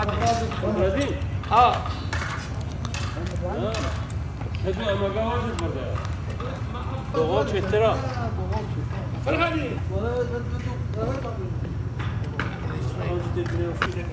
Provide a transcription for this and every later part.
Brasil? Ah! Hadi ama gavacı burada. Doğal çehtera. Fırhani! Doğal çehtera.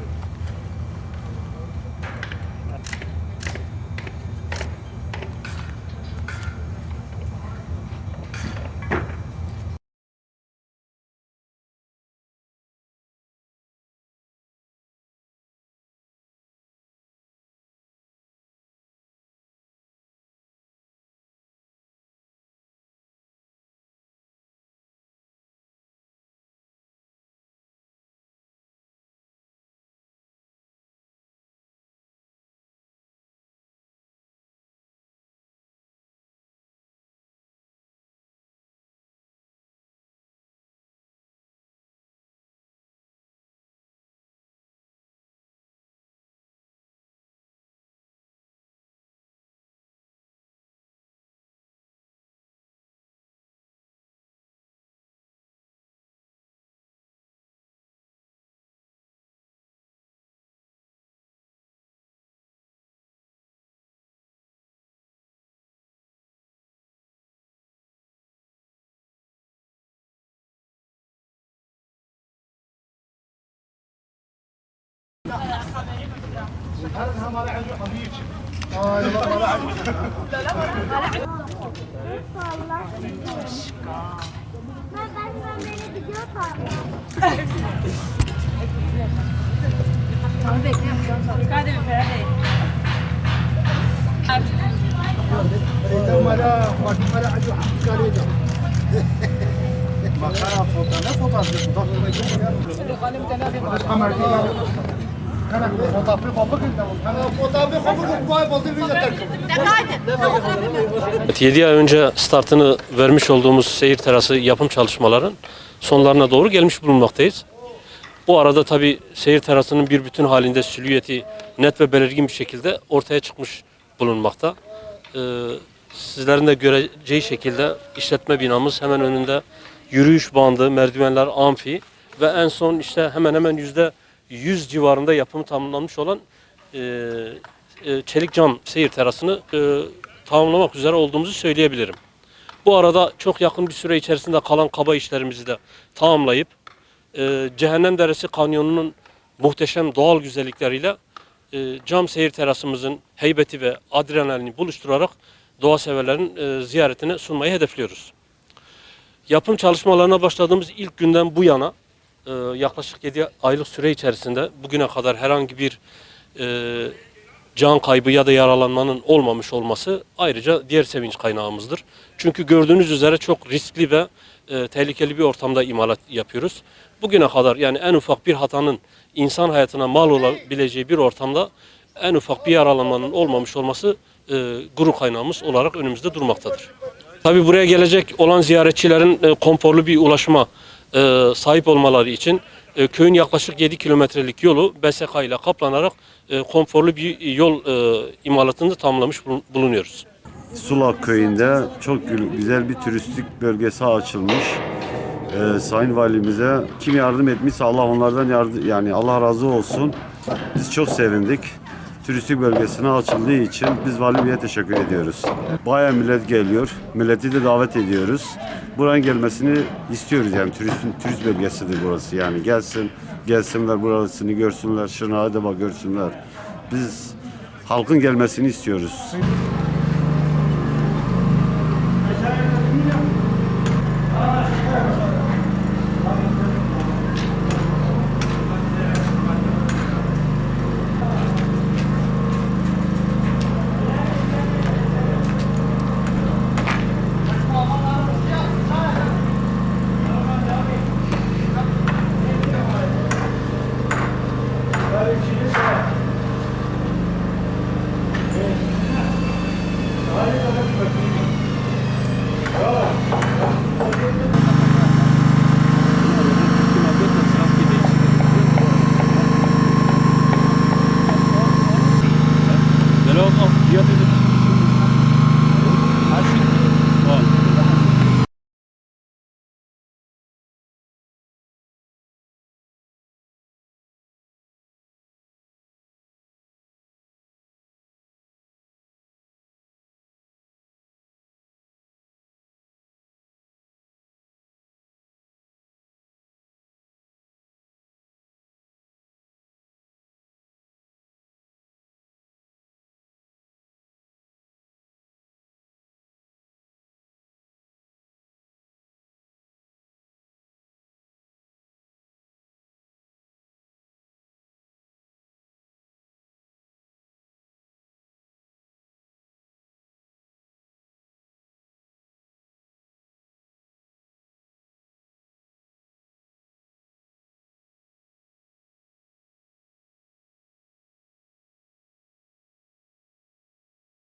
هذا ما لعب حبيبي آه لا لا لا 7 ay önce startını vermiş olduğumuz seyir terası yapım çalışmaların sonlarına doğru gelmiş bulunmaktayız. Bu arada tabi seyir terasının bir bütün halinde silüeti net ve belirgin bir şekilde ortaya çıkmış bulunmakta. Ee, sizlerin de göreceği şekilde işletme binamız hemen önünde yürüyüş bandı, merdivenler, amfi ve en son işte hemen hemen yüzde 100 civarında yapımı tamamlanmış olan e, e, çelik cam seyir terasını e, tamamlamak üzere olduğumuzu söyleyebilirim. Bu arada çok yakın bir süre içerisinde kalan kaba işlerimizi de tamamlayıp e, Cehennem Deresi Kanyonu'nun muhteşem doğal güzellikleriyle e, cam seyir terasımızın heybeti ve adrenalini buluşturarak doğa severlerin e, ziyaretine sunmayı hedefliyoruz. Yapım çalışmalarına başladığımız ilk günden bu yana e, yaklaşık 7 aylık süre içerisinde bugüne kadar herhangi bir e, can kaybı ya da yaralanmanın olmamış olması ayrıca diğer sevinç kaynağımızdır. Çünkü gördüğünüz üzere çok riskli ve e, tehlikeli bir ortamda imalat yapıyoruz. Bugüne kadar yani en ufak bir hatanın insan hayatına mal olabileceği bir ortamda en ufak bir yaralanmanın olmamış olması e, gurur kaynağımız olarak önümüzde durmaktadır. Tabii buraya gelecek olan ziyaretçilerin e, konforlu bir ulaşıma e, sahip olmaları için e, köyün yaklaşık 7 kilometrelik yolu BSK ile kaplanarak e, konforlu bir yol e, imalatını tamamlamış bulun- bulunuyoruz. Sulak köyünde çok güzel bir turistik bölgesi açılmış. Ee, Sayın Valimize kim yardım etmişse Allah onlardan yardım yani Allah razı olsun. Biz çok sevindik. Turistik bölgesine açıldığı için biz valimiye teşekkür ediyoruz. Bayağı millet geliyor. Milleti de davet ediyoruz. Buranın gelmesini istiyoruz yani turist, turist bölgesidir burası yani gelsin gelsinler burasını görsünler Şırnak'ı da bak görsünler. Biz halkın gelmesini istiyoruz. don't.